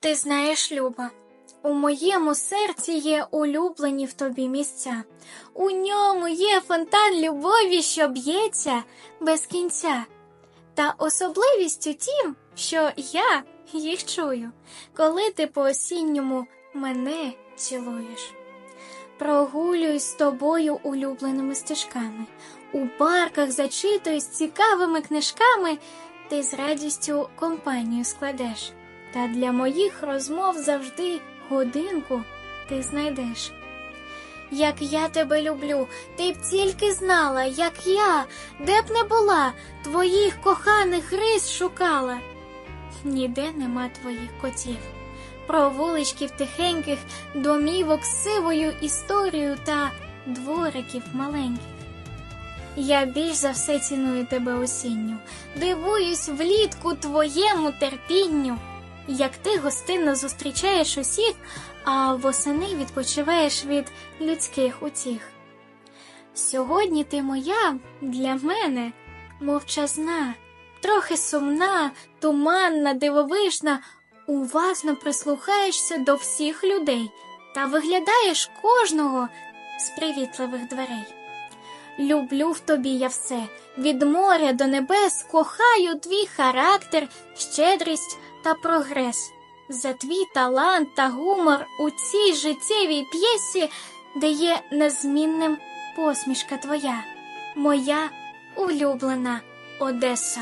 Ти знаєш, Люба, у моєму серці є улюблені в тобі місця. У ньому є фонтан любові, що б'ється без кінця. Та особливість у тім, що я їх чую, коли ти по осінньому мене цілуєш. Прогулююсь з тобою улюбленими стежками, у парках зачитуюсь цікавими книжками, ти з радістю компанію складеш. Та для моїх розмов завжди годинку ти знайдеш. Як я тебе люблю, ти б тільки знала, як я, де б не була, твоїх коханих рис шукала. Ніде нема твоїх котів, про вуличків тихеньких, домівок з сивою історією та двориків маленьких. Я більш за все ціную тебе осінню, дивуюсь влітку твоєму терпінню, як ти гостинно зустрічаєш усіх, а восени відпочиваєш від людських утіх. Сьогодні ти моя для мене мовчазна, трохи сумна, туманна, дивовижна, уважно прислухаєшся до всіх людей та виглядаєш кожного з привітливих дверей. Люблю в тобі я все, від моря до небес, кохаю твій характер, щедрість та прогрес. За твій талант та гумор у цій життєвій п'єсі, де є незмінним посмішка твоя, моя улюблена Одеса.